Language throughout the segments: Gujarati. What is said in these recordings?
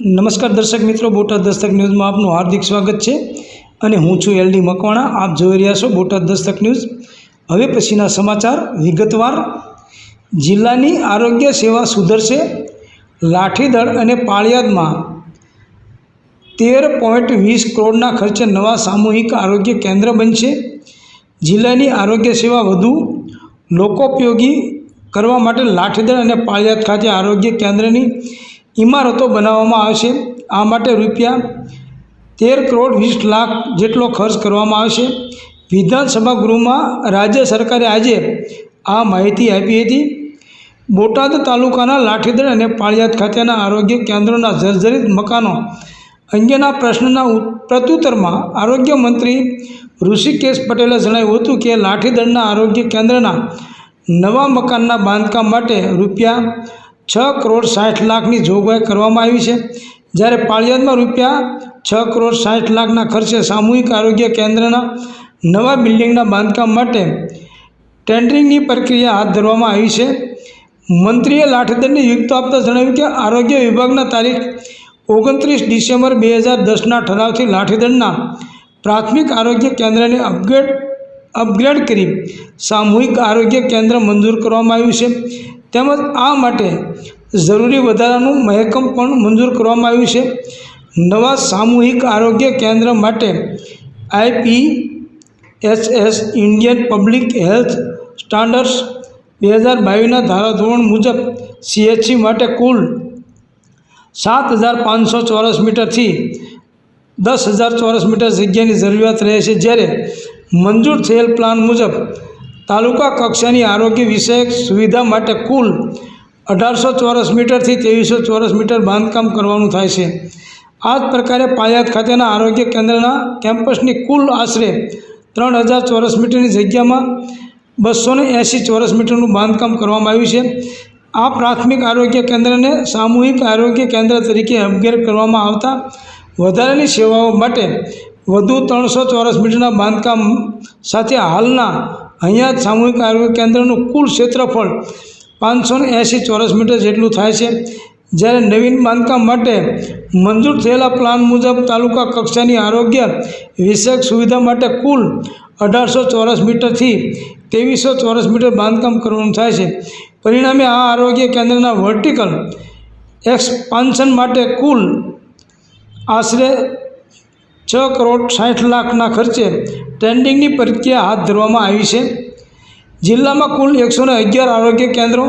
નમસ્કાર દર્શક મિત્રો, બોટાદ દસ્તક ન્યૂઝમાં આપનું હાર્દિક સ્વાગત છે અને હું છું એલડી મકવાણા. આપ જોઈ રહ્યા છો બોટાદ દસ્તક ન્યૂઝ. હવે પછીના સમાચાર વિગતવાર. જિલ્લાની આરોગ્ય સેવા સુધરશે. લાઠીદળ અને પાળિયાદમાં તેર પોઈન્ટ વીસ કરોડના ખર્ચે નવા સામૂહિક આરોગ્ય કેન્દ્ર બનશે. જિલ્લાની આરોગ્ય સેવા વધુ લોકોપયોગી કરવા માટે લાઠીદળ અને પાળિયાદ ખાતે આરોગ્ય કેન્દ્રની ઇમારતો બનાવવામાં આવશે આ માટે રૂપિયા તેર કરોડ વીસ લાખ જેટલો ખર્ચ કરવામાં આવશે વિધાનસભા ગૃહમાં રાજ્ય સરકારે આજે આ માહિતી આપી હતી. બોટાદ તાલુકાના લાઠીદળ અને પાળિયાદ ખાતેના આરોગ્ય કેન્દ્રોના જર્જરિત મકાનો અંગેના પ્રશ્નના પ્રત્યુત્તરમાં આરોગ્ય મંત્રી ઋષિકેશ પટેલે જણાવ્યું હતું કે લાઠીદળના આરોગ્ય કેન્દ્રના નવા મકાનના બાંધકામ માટે રૂપિયા છ કરોડ સાઠ લાખની જોગવાઈ કરવામાં આવી છે. જ્યારે પાળિયાદમાં રૂપિયા છ કરોડ સાઠ લાખના ખર્ચે સામૂહિક આરોગ્ય કેન્દ્રના નવા બિલ્ડિંગના બાંધકામ માટે ટેન્ડરિંગની પ્રક્રિયા હાથ ધરવામાં આવી છે. મંત્રીએ લાઠદંડને યુક્ત આપતા જણાવ્યું કે આરોગ્ય વિભાગના તારીખ ઓગણત્રીસ ડિસેમ્બર બે હજાર દસના ઠરાવથી લાઠીદંડના પ્રાથમિક આરોગ્ય કેન્દ્રને અપગ્રેડ અપગ્રેડ કરી સામૂહિક આરોગ્ય કેન્દ્ર મંજૂર કરવામાં આવ્યું છે. તેમજ આ માટે જરૂરી વધારાનું મહેકમ પણ મંજૂર કરવામાં આવ્યું છે. નવા સામૂહિક આરોગ્ય કેન્દ્ર માટે IP H S Indian public health standards બે હજાર બાવીસના ધારાધોરણ મુજબ સીએચસી માટે કુલ સાત હજાર પાંચસો ચોરસ મીટરથી દસ હજાર ચોરસ મીટર જગ્યાની જરૂરિયાત રહે છે. જ્યારે મંજૂર થયેલ પ્લાન મુજબ તાલુકા કક્ષાની આરોગ્ય વિષયક સુવિધા માટે કુલ અઢારસો ચોરસ મીટરથી ત્રેવીસો ચોરસ મીટર બાંધકામ કરવાનું થાય છે. આ જ પ્રકારે પાયાત ખાતેના આરોગ્ય કેન્દ્રના કેમ્પસની કુલ આશરે ત્રણ હજાર ચોરસ મીટરની જગ્યામાં બસો ને એંસી ચોરસ મીટરનું બાંધકામ કરવામાં આવ્યું છે. આ પ્રાથમિક આરોગ્ય કેન્દ્રને સામૂહિક આરોગ્ય કેન્દ્ર તરીકે અપગ્રેડ કરવામાં આવતા વધારાની સેવાઓ માટે વધુ ત્રણસો ચોરસ મીટરના બાંધકામ સાથે હાલના અહીંયા સામૂહિક આરોગ્ય કેન્દ્રનું કુલ ક્ષેત્રફળ પાંચસો ને એંસી ચોરસ મીટર જેટલું થાય છે. જ્યારે નવીન બાંધકામ માટે મંજૂર થયેલા પ્લાન મુજબ તાલુકા કક્ષાની આરોગ્ય વિષયક સુવિધા માટે કુલ અઢારસો ચોરસ મીટરથી ત્રેવીસો ચોરસ મીટર બાંધકામ કરવાનું થાય છે. પરિણામે આ આરોગ્ય કેન્દ્રના વર્ટિકલ એક્સપાન્શન માટે કુલ આશરે છ કરોડ સાઠ લાખના ખર્ચે ટ્રેન્ડિંગની પ્રક્રિયા હાથ ધરવામાં આવી છે. જિલ્લામાં કુલ એકસો અગિયાર આરોગ્ય કેન્દ્રો,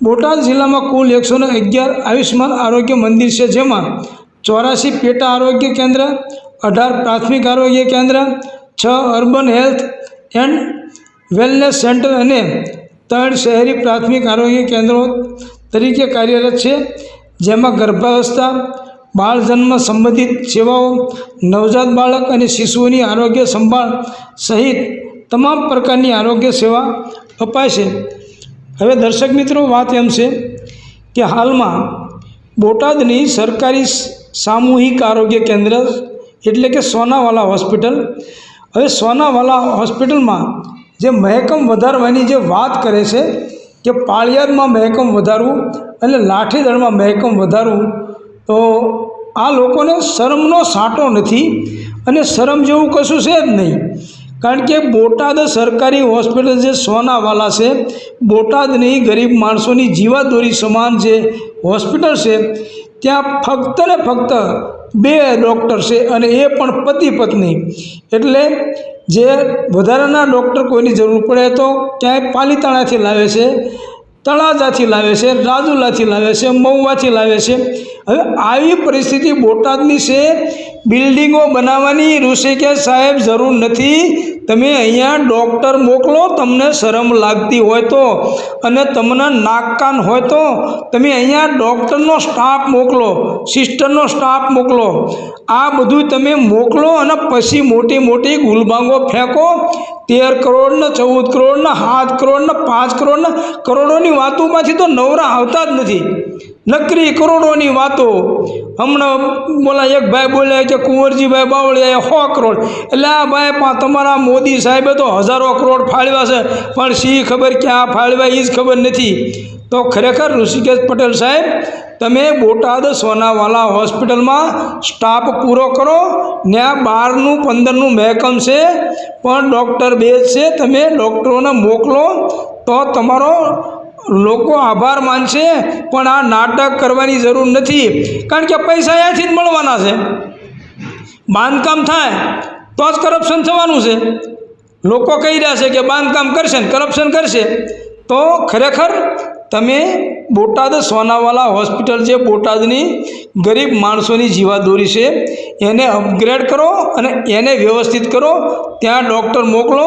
બોટાદ જિલ્લામાં કુલ એકસો અગિયાર આયુષ્માન આરોગ્ય મંદિર છે જેમાં ચોરાસી પેટા આરોગ્ય કેન્દ્ર, અઢાર પ્રાથમિક આરોગ્ય કેન્દ્ર, છ urban health and wellness centre અને ત્રણ શહેરી પ્રાથમિક આરોગ્ય કેન્દ્રો તરીકે કાર્યરત છે. જેમાં ગર્ભાવસ્થા બાળ જન્મ સંબંધિત સેવાઓ, નવજાત બાળક અને શિશુઓની આરોગ્ય સંભાળ સહિત તમામ પ્રકારની આરોગ્ય સેવા અપાય છે. હવે દર્શક મિત્રો, વાત એમ છે કે હાલમાં બોટાદની સરકારી સામૂહિક આરોગ્ય કેન્દ્ર એટલે કે સોનાવાલા હોસ્પિટલ. હવે સોનાવાલા હોસ્પિટલમાં જે મહેકમ વધારવાની જે વાત કરે છે કે પાળિયાદમાં મહેકમ વધારવું અને લાઠીદળમાં મહેકમ વધારવું તો આ લોકોને શરમનો સાંટો નથી અને શરમ જેવું કશું છે જ નહીં. કારણ કે બોટાદ સરકારી હોસ્પિટલ જે સોનાવાલા છે, બોટાદની ગરીબ માણસોની જીવાદોરી સમાન જે હોસ્પિટલ છે, ત્યાં ફક્ત ને ફક્ત બે ડૉક્ટર છે અને એ પણ પતિ પત્ની. એટલે જે વધારાના ડૉક્ટર કોઈની જરૂર પડે તો ક્યાંય પાલીતાણાથી લાવે છે. તળાજાથી લાવે છે, રાજુલાથી લાવે છે, મહુવાથી લાવે છે. હવે આવી પરિસ્થિતિ બોટાદની છે. બિલ્ડિંગો બનાવવાની ઋષિકેશ સાહેબ જરૂર નથી. તમે અહીંયા ડૉક્ટર મોકલો, તમને શરમ લાગતી હોય તો, અને તમને નાકકાન હોય તો, તમે અહીંયા ડૉક્ટરનો સ્ટાફ મોકલો, સિસ્ટરનો સ્ટાફ મોકલો. આ બધું તમે મોકલો અને પછી મોટી મોટી ગુલબાંગો ફેંકો. તેર કરોડ ને ચૌદ કરોડ ને સાત કરોડ ને પાંચ કરોડ ને કરોડોની વાતોમાંથી તો નવરા આવતા જ નથી. નકરી કરોડોની વાતો. હમણાં બોલા એક ભાઈ બોલ્યા કે કુંવરજીભાઈ બાવળિયાએ સો કરોડ. એટલે આ ભાઈ તમારા મોદી સાહેબે તો હજારો કરોડ ફાળવ્યા છે. પણ સિંહ ખબર ક્યાં ફાળવ્યા એ જ ખબર નથી. તો ખરેખર ઋષિકેશ પટેલ સાહેબ, તમે બોટાદ સોનાવાલા હોસ્પિટલમાં સ્ટાફ પૂરો કરો ત્યાં બારનું પંદરનું મહેકમ છે, પણ ડૉક્ટર બે છે, તમે ડૉક્ટરોને મોકલો, તો તમારો લોકો આભાર માનશે, પણ આ નાટક કરવાની જરૂર નથી. કારણ કે પૈસા અહીંયાથી જ મળવાના છે. બાંધકામ થાય, તો જ કરપ્શન થવાનું છે. લોકો કહી રહ્યા છે કે બાંધકામ કરશે ને કરપ્શન કરશે. તો ખરેખર તમે બોટાદ સોનાવાલા હોસ્પિટલ છે, બોટાદની ગરીબ માણસોની જીવાદોરી છે, એને અપગ્રેડ કરો અને એને વ્યવસ્થિત કરો. ત્યાં ડૉક્ટર મોકલો